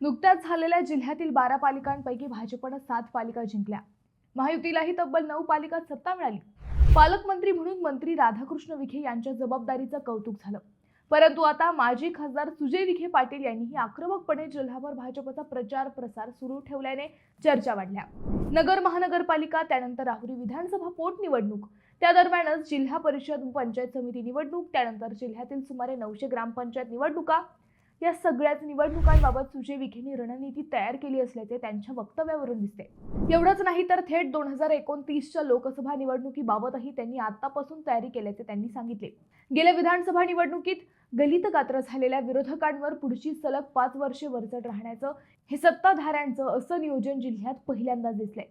नुकत्याच झालेल्या जिल्ह्यातील बारा पालिकांपैकी भाजपनं सात पालिका जिंकल्या. महायुतीलाही तब्बल नऊ पालिकात सत्ता मिळाली. पालकमंत्री म्हणून मंत्री राधाकृष्ण विखे यांच्या जबाबदारीचं कौतुक झालं. परंतु आता माजी खासदार सुजय विखे पाटील यांनीही आक्रमकपणे जिल्हाभर भाजपचा प्रचार प्रसार सुरू ठेवल्याने चर्चा वाढल्या. नगर महानगरपालिका त्यानंतर राहुरी विधानसभा पोटनिवडणूक त्या दरम्यानच जिल्हा परिषद पंचायत समिती निवडणूक त्यानंतर जिल्ह्यातील सुमारे नऊशे ग्रामपंचायत निवडणुका या सगळ्याच निवडणुकांबाबत सुजय विखेंनी रणनीती तयार केली असल्याचे त्यांच्या वक्तव्यावरून दिसते. एवढंच नाही तर थेट दोन हजार एकोणतीसच्या लोकसभा निवडणुकीबाबतही त्यांनी आतापासून तयारी केल्याचे त्यांनी सांगितले. गेल्या विधानसभा निवडणुकीत गलित गात्र झालेल्या विरोधकांवर पुढची सलग पाच वर्षे वरचढ राहण्याचं हे सत्ताधाऱ्यांचं असं नियोजन जिल्ह्यात पहिल्यांदाच दिसलंय.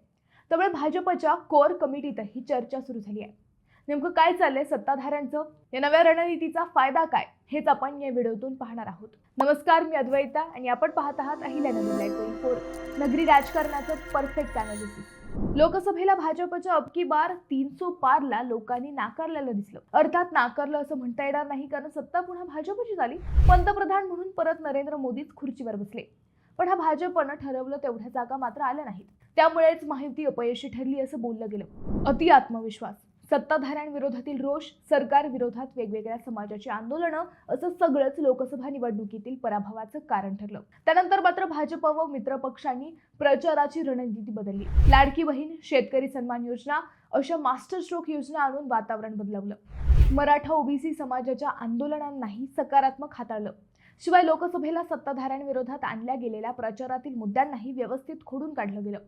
त्यामुळे भाजपच्या कोर कमिटीतही चर्चा सुरू झाली आहे. नेमकं काय चाललंय सत्ताधाऱ्यांचं? या नव्या रणनीतीचा फायदा काय? हेच आपण या व्हिडिओतून पाहणार आहोत. नमस्कार मी अद्वैता आणि आपण पाहत आहात अहिल्या नवीन लाईव्ह फोर नगरी राजकारणाचं परफेक्ट अनालिसिस लोकसभेला भाजपच्या अबकी बार तीनसो पारला लोकांनी नाकारलेलं दिसलं. अर्थात नाकारलं असं म्हणता येणार नाही कारण सत्ता पुन्हा भाजपची झाली पंतप्रधान म्हणून परत नरेंद्र मोदीच खुर्चीवर बसले. पण हा भाजपनं ठरवलं तेवढ्या जागा मात्र आल्या नाहीत. त्यामुळेच माहिती अपयशी ठरली असं बोललं गेलं. अति आत्मविश्वास. सत्ताधाऱ्यांविरोधातील रोष सरकार विरोधात वेगवेगळ्या समाजाची आंदोलनं असं सगळंच लोकसभा निवडणुकीतील पराभवाचं कारण ठरलं. त्यानंतर मात्र भाजप व मित्रपक्षांनी प्रचाराची रणनीती बदलली. लाडकी बहीण शेतकरी सन्मान योजना अशा मास्टर स्ट्रोक योजना आणून वातावरण बदलवलं. मराठा ओबीसी समाजाच्या आंदोलनांनाही सकारात्मक हाताळलं. शिवाय लोकसभेला सत्ताधाऱ्यांविरोधात आणल्या गेलेल्या प्रचारातील मुद्द्यांनाही व्यवस्थित खोडून काढलं गेलं.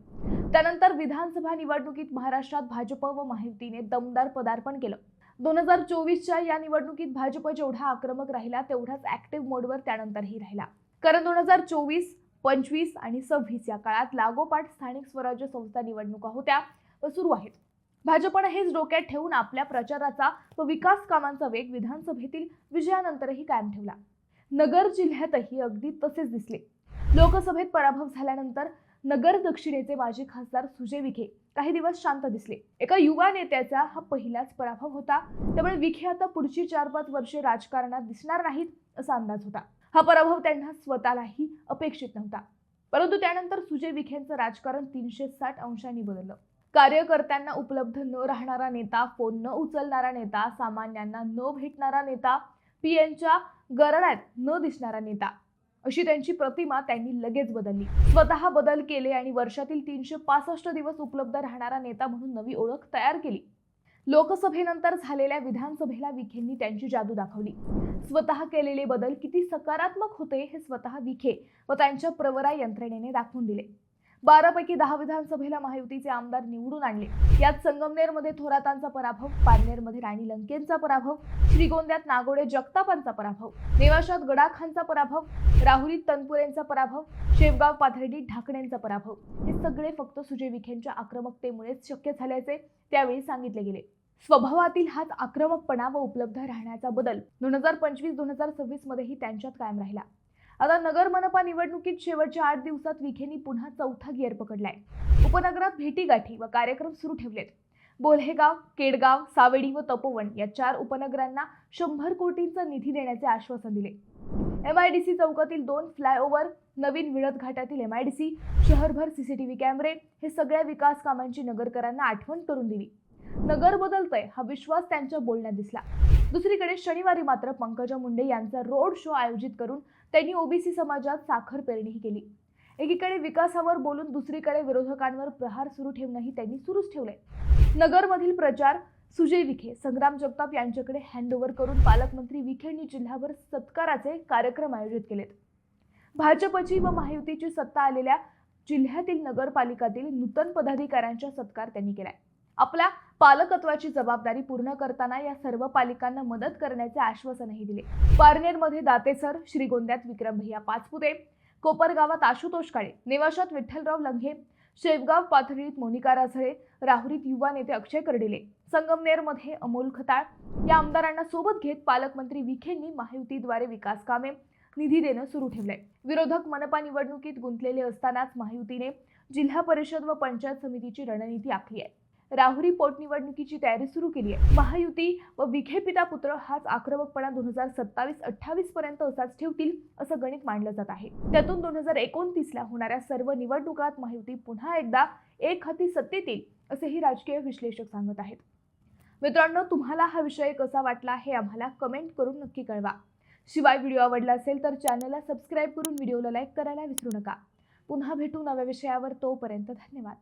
त्यानंतर विधानसभा निवडणुकीत महाराष्ट्रात भाजप व माहितीने दमदार पदार्पण केलं. दोन हजार चोवीसच्या या निवडणुकीत भाजप जेवढा आक्रमक राहिला तेवढाच ऍक्टिव्ह मोडवर त्यानंतरही राहिला. कारण दोन हजार चोवीस पंचवीस आणि सव्वीस या काळात लागोपाठ स्थानिक स्वराज्य संस्था निवडणुका होत्या व सुरू आहेत. भाजपनं हेच डोक्यात ठेवून आपल्या प्रचाराचा व विकास कामांचा वेग विधानसभेतील विजयानंतरही कायम ठेवला. नगर जिल्ह्यातही अगदी तसेच दिसले. लोकसभेत पराभव झाल्यानंतर नगर दक्षिणेचे माजी खासदार सुजय विखे काही दिवस शांत दिसले. एका युवा नेत्याचा हा पहिलाच पराभव होता. त्यामुळे विखे आता पुढची चार पाच वर्षे राजकारणात दिसणार नाहीत असा अंदाज होता. हा पराभव त्यांना स्वतःलाही अपेक्षित नव्हता. परंतु त्यानंतर सुजय विखेंचं राजकारण तीनशे साठ अंशांनी बदललं. कार्यकर्त्यांना उपलब्ध न राहणारा नेता फोन न उचलणारा नेता सामान्यांना न भेटणारा नेता पीएनच्या गरड्यात न दिसणारा नेता. अशी त्यांची प्रतिमा त्यांनी लगेच बदलली. स्वतः बदल केले आणि वर्षातील तीनशे पासष्ट दिवस उपलब्ध राहणारा नेता म्हणून नवी ओळख तयार केली. लोकसभेनंतर झालेल्या विधानसभेला विखेंनी त्यांची जादू दाखवली. स्वतः केलेले बदल किती सकारात्मक होते हे स्वतः विखे व त्यांच्या प्रवरा यंत्रणेने दाखवून दिले. बारापैकी दहा विधानसभेला महायुतीचे आमदार निवडून आणले. यात संगमनेरमध्ये थोरातांचा पराभव पारनेरमध्ये राणी लंकेंचा पराभव श्रीगोंद्यात नागोडे जगतापांचा पराभव नेवाशात गडाखांचा पराभव राहुरीत तनपुरेंचा पराभव शेवगाव पाथर्डीत ढाकण्यांचा पराभव. हे सगळे फक्त सुजय विखेंच्या आक्रमकतेमुळेच शक्य झाल्याचे त्यावेळी सांगितले गेले. स्वभावातील हाच आक्रमकपणा व उपलब्ध राहण्याचा बदल दोन हजार पंचवीस दोन हजार सव्वीस मध्येही त्यांच्यात कायम राहिला. आता नगर मनपा निवडणुकीत शेवटच्या आठ दिवसात विखेंनी पुन्हा चौथा गिअर पकडलाय. उपनगरात भेटीगाठी व कार्यक्रम सुरू ठेवलेत. बोल्हेगाव केडगाव सावेडी व तपोवन या चार उपनगरांना शंभर कोटींचा निधी देण्याचे आश्वासन दिले. एम आय डी सी चौकातील दोन फ्लायओव्हर नवीन विळद घाटातील एम आय डी सी शहरभर सीसीटीव्ही कॅमेरे हे सगळ्या विकास कामांची नगरकरांना आठवण करून दिली. नगर बदलतंय हा विश्वास त्यांच्या बोलण्यात दिसला. दुसरीकडे शनिवारी मात्र पंकजा मुंडे यांचा रोड शो आयोजित करून त्यांनी ओबीसी समाजात साखर पेरणीही केली. एकीकडे विकासावर बोलून दुसरीकडे विरोधकांवर प्रहार सुरू ठेवणंही त्यांनी सुरूच ठेवले नगरमधील प्रचार सुजय विखे संग्राम जगताप यांच्याकडे हँडओव्हर करून पालकमंत्री विखेंनी जिल्हाभर सत्काराचे कार्यक्रम आयोजित केलेत. भाजपची व महायुतीची सत्ता आलेल्या जिल्ह्यातील नगरपालिकातील नूतन पदाधिकाऱ्यांचा सत्कार त्यांनी केलाय. आपला पालकत्वाची जबाबदारी पूर्ण करताना या सर्व पालिकांना मदत करण्याचे आश्वासनही दिले. पारनेरमध्ये दातेसर श्रीगोंद्यात विक्रम भैया पाचपुते कोपरगावात आशुतोष काळे नेवाशात विठ्ठलराव लंघे शेवगाव पाथरीत मोनिका राझळे राहुरीत युवा नेते अक्षय कर्डिले संगमनेरमध्ये अमोल खताळ या आमदारांना सोबत घेत पालकमंत्री विखेंनी महायुतीद्वारे विकास कामे निधी देणं सुरू ठेवलंय. विरोधक मनपा निवडणुकीत गुंतलेले असतानाच महायुतीने जिल्हा परिषद व पंचायत समितीची रणनीती आखली आहे. राहुरी पोटनिवडणुकीची तयारी सुरू केली आहे. महायुती व विखे पिता पुत्र हाच आक्रमकपणा दोन हजार सत्तावीस अठ्ठावीस पर्यंत असाच ठेवतील असं गणित मांडलं जात आहे. त्यातून दोन हजार एकोणतीसला होणाऱ्या सर्व निवडणुकात महायुती पुन्हा एकदा एक हाती सत्तेत येईल असेही राजकीय विश्लेषक सांगत आहेत. मित्रांनो तुम्हाला हा विषय कसा वाटला हे आम्हाला कमेंट करून नक्की कळवा. शिवाय व्हिडिओ आवडला असेल तर चॅनलला सबस्क्राईब करून व्हिडिओला लाईक करायला विसरू नका. पुन्हा भेटू नव्या विषयावर तोपर्यंत धन्यवाद.